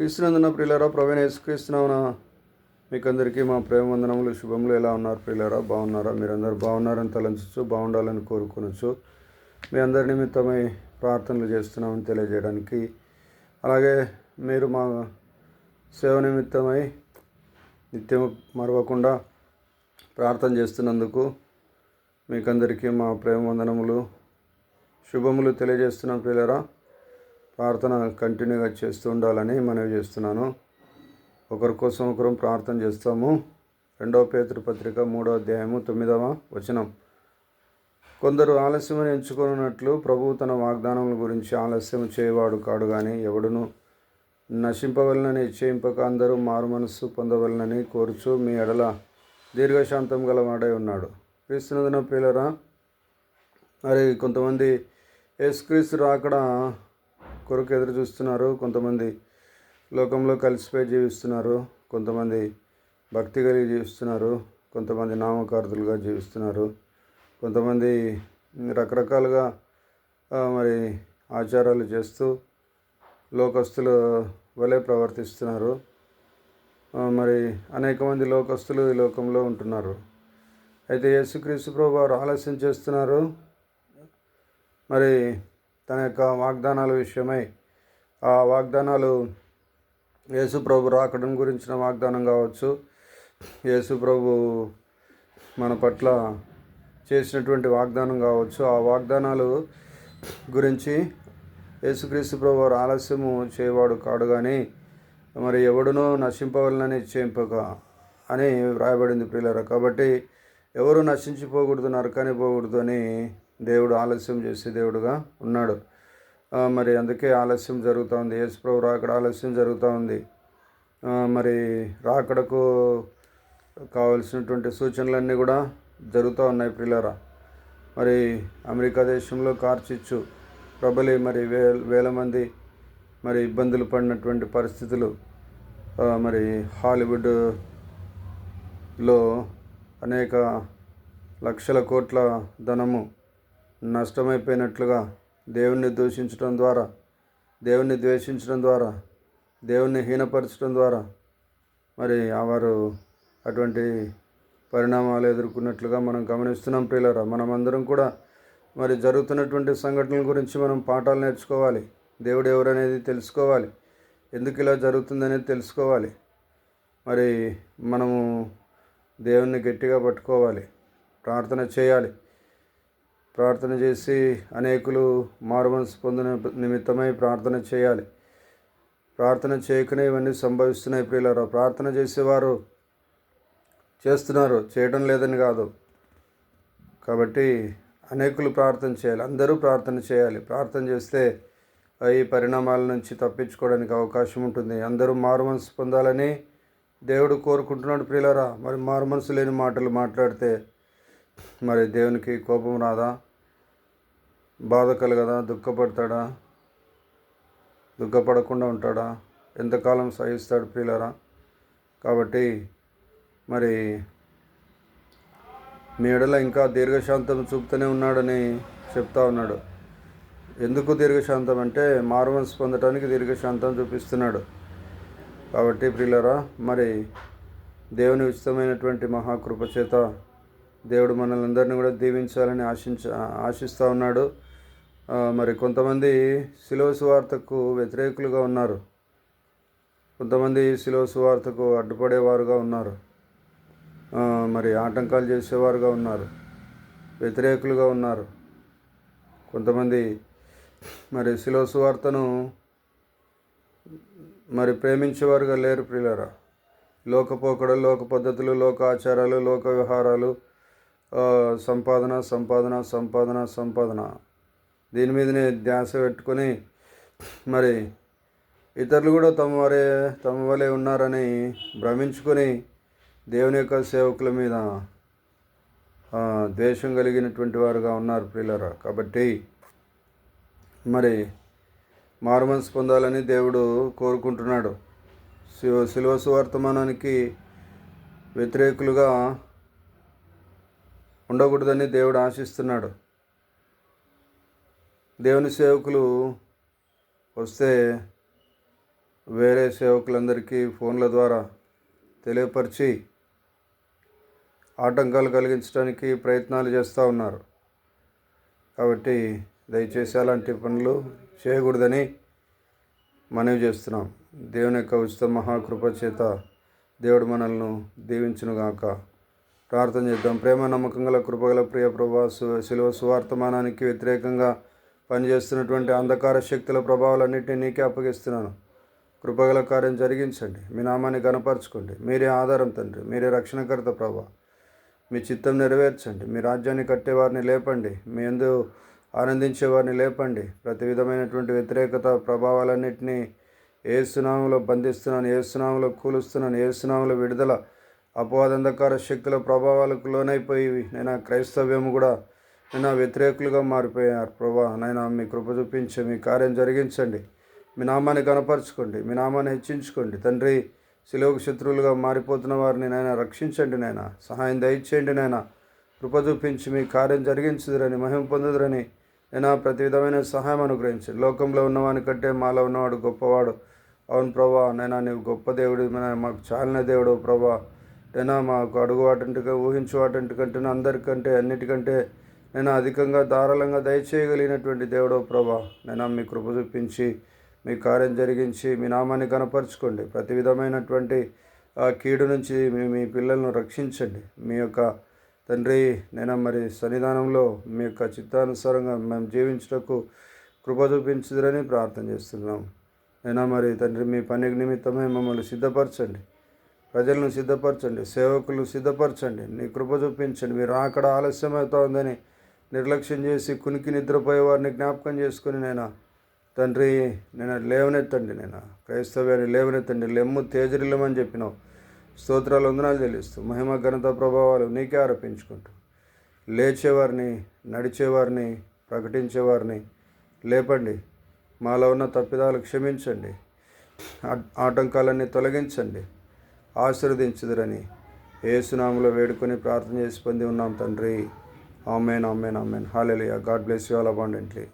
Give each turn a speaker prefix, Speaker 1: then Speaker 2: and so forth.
Speaker 1: క్రీస్తునందున ప్రియులరా ప్రవీణ యేసుక్రీస్తునామన మీకు అందరికీ మా ప్రేమ వందనములు శుభములు. ఎలా ఉన్నారు ప్రియులరా? బాగున్నారా? మీరందరూ బాగున్నారని తలంచచ్చు బాగుండాలని కోరుకునొచ్చు మీ అందరి నిమిత్తమై ప్రార్థనలు చేస్తున్నామని తెలియజేయడానికి. అలాగే మీరు మా సేవ నిమిత్తమై నిత్యం మరవకుండా ప్రార్థన చేస్తున్నందుకు మీకందరికీ మా ప్రేమ వందనములు శుభములు తెలియజేస్తున్నాం ప్రియులరా. ప్రార్థన కంటిన్యూగా చేస్తూ ఉండాలని మనవి చేస్తున్నాను. ఒకరి కోసం ఒకరం ప్రార్థన చేస్తాము. రెండవ పేతృ పత్రిక మూడవ అధ్యాయము తొమ్మిదవ వచనం. కొందరు ఆలస్యమని ఎంచుకున్నట్లు ప్రభువు తన వాగ్దానముల గురించి ఆలస్యం చేయవాడు కాడు కానీ ఎవడును నశింపవలనని నిశ్చయింపక అందరూ మారు మనస్సు పొందవలనని కోరుచు మీ ఎడల దీర్ఘశాంతం గలవాడై ఉన్నాడు. క్రీస్తునందున ప్రియులరా మరి కొంతమంది యేసుక్రీస్తు రాకడా కొరకు ఎదురు చూస్తున్నారు. కొంతమంది లోకంలో కలిసిపోయి జీవిస్తున్నారు. కొంతమంది భక్తి కలిగి జీవిస్తున్నారు. కొంతమంది నామకార్థులుగా జీవిస్తున్నారు. కొంతమంది రకరకాలుగా మరి ఆచారాలు చేస్తూ లోకస్తుల వలె ప్రవర్తిస్తున్నారు. మరి అనేక మంది లోకస్తులు ఈ లోకంలో ఉంటున్నారు. అయితే యేసుక్రీస్తు ప్రభు వారు ఆలస్యం చేస్తున్నారు. మరి తన యొక్క వాగ్దానాల విషయమై ఆ వాగ్దానాలు యేసు ప్రభు రాకడం గురించిన వాగ్దానం కావచ్చు. యేసు ప్రభు మన పట్ల చేసినటువంటి వాగ్దానం కావచ్చు. ఆ వాగ్దానాలు గురించి యేసుక్రీస్తు ప్రభు ఆలస్యము చేయవాడు కాడు కానీ మరి ఎవడునో నశింపవలనని చేయింపక అని వ్రాయబడింది ప్రియులరా. కాబట్టి ఎవరు నశించిపోకూడదు నరకని పోకూడదు అని దేవుడు ఆలస్యం చేసే దేవుడుగా ఉన్నాడు. మరి అందుకే ఆలస్యం జరుగుతూ ఉంది. యేసు రాకడ ఆలస్యం జరుగుతూ ఉంది. మరి రాకడకు కావలసినటువంటి సూచనలన్నీ కూడా జరుగుతూ ఉన్నాయి ప్రియులరా మరి అమెరికా దేశంలో కార్చిచ్చు ప్రబలి మరి వే వేల మంది మరి ఇబ్బందులు పడినటువంటి పరిస్థితులు మరి హాలీవుడ్లో అనేక లక్షల కోట్ల ధనము నష్టమైపోయినట్లుగా దేవుణ్ణి దూషించడం ద్వారా దేవుణ్ణి ద్వేషించడం ద్వారా దేవుణ్ణి హీనపరచడం ద్వారా మరి ఆ వారు అటువంటి పరిణామాలు ఎదుర్కొన్నట్లుగా మనం గమనిస్తున్నాం ప్రియులరా. మనమందరం కూడా మరి జరుగుతున్నటువంటి సంఘటనల గురించి మనం పాఠాలు నేర్చుకోవాలి. దేవుడు ఎవరనేది తెలుసుకోవాలి. ఎందుకు ఇలా జరుగుతుందనేది తెలుసుకోవాలి. మరి మనము దేవుణ్ణి గట్టిగా పట్టుకోవాలి. ప్రార్థన చేయాలి. ప్రార్థన చేసి అనేకులు మారుమనసు పొందిన నిమిత్తమై ప్రార్థన చేయాలి. ప్రార్థన చేయకనే ఇవన్నీ సంభవిస్తున్నాయి ప్రియులారా. ప్రార్థన చేసేవారు చేస్తున్నారు. చేయడం లేదని కాదు. కాబట్టి అనేకులు ప్రార్థన చేయాలి. అందరూ ప్రార్థన చేయాలి. ప్రార్థన చేస్తే ఈ పరిణామాల నుంచి తప్పించుకోవడానికి అవకాశం ఉంటుంది. అందరూ మారుమనసు పొందాలని దేవుడు కోరుకుంటున్నాడు ప్రియులరా. మరి మారుమనసు లేని మాటలు మాట్లాడితే మరి దేవునికి కోపం రాదా? బాధ కలగదా? దుఃఖపడతాడా? దుఃఖపడకుండా ఉంటాడా? ఎంతకాలం సహిస్తాడు ప్రియులరా? కాబట్టి మరి మీ ఎడల ఇంకా దీర్ఘశాంతం చూపుతూనే ఉన్నాడని చెప్తా ఉన్నాడు. ఎందుకు దీర్ఘశాంతం అంటే మార్వన్స్ పొందటానికి దీర్ఘశాంతం చూపిస్తున్నాడు. కాబట్టి ప్రియులరా మరి దేవుని ఉచితమైనటువంటి మహాకృప చేత దేవుడు మనల్ని అందరినీ కూడా దీవించాలని ఆశించ ఆశిస్తూ ఉన్నాడు. మరి కొంతమంది శిలువ సువార్తకు వ్యతిరేకులుగా ఉన్నారు. కొంతమంది శిలువ సువార్తకు అడ్డుపడేవారుగా ఉన్నారు. మరి ఆటంకాలు చేసేవారుగా ఉన్నారు. వ్యతిరేకులుగా ఉన్నారు. కొంతమంది మరి శిలువ సువార్తను మరి ప్రేమించేవారుగా లేరు ప్రియులరా. లోకపోకడలు లోక పద్ధతులు లోక ఆచారాలు లోక వ్యవహారాలు సంపాదన సంపాదన సంపాదన సంపాదన దీని మీదనే ధ్యాస పెట్టుకొని మరి ఇతరులు కూడా తమ వారే తమ వలె ఉన్నారని భ్రమించుకొని దేవుని యొక్క సేవకుల మీద ద్వేషం కలిగినటువంటి వారుగా ఉన్నారు ప్రియులరా. కాబట్టి మరి మార్మన్స్ పొందాలని దేవుడు కోరుకుంటున్నాడు. శివ శిలువ సువర్తమానానికి వ్యతిరేకులుగా ఉండకూడదని దేవుడు ఆశిస్తున్నాడు. దేవుని సేవకులు వస్తే వేరే సేవకులందరికీ ఫోన్ల ద్వారా తెలియపరిచి ఆటంకాలు కలిగించడానికి ప్రయత్నాలు చేస్తూ ఉన్నారు. కాబట్టి దయచేసి అలాంటి పనులు చేయకూడదని మనవి చేస్తున్నాం. దేవుని యొక్క ఉచిత మహాకృప చేత దేవుడు మనల్ని దీవించునుగాక. ప్రార్థన చేద్దాం. ప్రేమ నమ్మకం గల కృపగల ప్రియ ప్రభా సు- శిలువ సువార్తమానానికి వ్యతిరేకంగా పనిచేస్తున్నటువంటి అంధకార శక్తుల ప్రభావాలన్నింటినీ నీకే అప్పగిస్తున్నాను. కృపగల కార్యం జరిగించండి. మీ నామాన్ని గనపరచుకోండి మీరే ఆధారం తండ్రి. మీరే రక్షణకర్త ప్రభా. మీ చిత్తం నెరవేర్చండి. మీ రాజ్యాన్ని కట్టేవారిని లేపండి. మీ ఎందు ఆనందించేవారిని లేపండి. ప్రతి విధమైనటువంటి వ్యతిరేకత ప్రభావాలన్నింటినీ ఏ సునామంలో బంధిస్తున్నాను. ఏ సునామంలో కూలుస్తున్నాను. ఏ సునామంలో విడుదల అపవాదంధకార శక్తుల ప్రభావాలకు లోనైపోయి నేను క్రైస్తవ్యం కూడా నేను వ్యతిరేకులుగా మారిపోయారు. ప్రభా నైనా మీ కృప చూపించి మీ కార్యం జరిగించండి. మీ నామాన్ని కనపరచుకోండి మీ నామాన్ని హెచ్చించుకోండి. తండ్రి శిలోకి శత్రువులుగా మారిపోతున్న వారిని నాయన రక్షించండి నాయన సహాయం దయచేయండి నాయన కృప చూపించి మీ కార్యం జరిగించదురని మహిమ పొందుదురని నేను ప్రతి విధమైన సహాయం అనుగ్రహించండి. లోకంలో ఉన్నవాని కంటే మాలో ఉన్నవాడు గొప్పవాడు. అవును ప్రభా నైనా నీవు గొప్ప దేవుడు మాకు చాలిన దేవుడు ప్రభా. నైనా మాకు అడుగు వాటింటిగా ఊహించు వాటింటికంటే అందరికంటే అన్నిటికంటే నేను అధికంగా ధారాళంగా దయచేయగలిగినటువంటి దేవుడో ప్రభా నేను మీ కృప చూపించి మీ కార్యం జరిగించి మీ నామాన్ని కనపరచుకోండి ప్రతి విధమైనటువంటి ఆ కీడు నుంచి మీ మీ పిల్లలను రక్షించండి. మీ యొక్క తండ్రి నేను మరి సన్నిధానంలో మీ యొక్క చిత్తానుసారంగా మేము జీవించుటకు కృప చూపించుదురని ప్రార్థన చేస్తున్నాం. నేను మరి తండ్రి మీ పని నిమిత్తమే మమ్మల్ని సిద్ధపరచండి. ప్రజలను సిద్ధపరచండి. సేవకులను సిద్ధపరచండి. నీ కృప చూపించండి. మీరు అక్కడ ఆలస్యం అవుతోందని నిర్లక్ష్యం చేసి కునికి నిద్రపోయే వారిని జ్ఞాపకం చేసుకుని నేను? తండ్రి నేను లేవనెత్తండి నేను? క్రైస్తవ్యాన్ని లేవనెత్తండి లెమ్ము తేజరిల్లమని చెప్పినావు. స్తోత్రాలు వందనాలు తెలుస్తూ మహిమ ఘనత ప్రభావాలు నీకే ఆరోపించుకుంటూ లేచేవారిని నడిచేవారిని ప్రకటించేవారిని లేపండి. మాలో ఉన్న తప్పిదాలు క్షమించండి. ఆటంకాలన్నీ తొలగించండి. ఆశీర్వదించుదురని ఏసునాములో వేడుకొని ప్రార్థన చేసి పొంది ఉన్నాం తండ్రి. Amen, Amen, Amen. Hallelujah. God bless you all abundantly.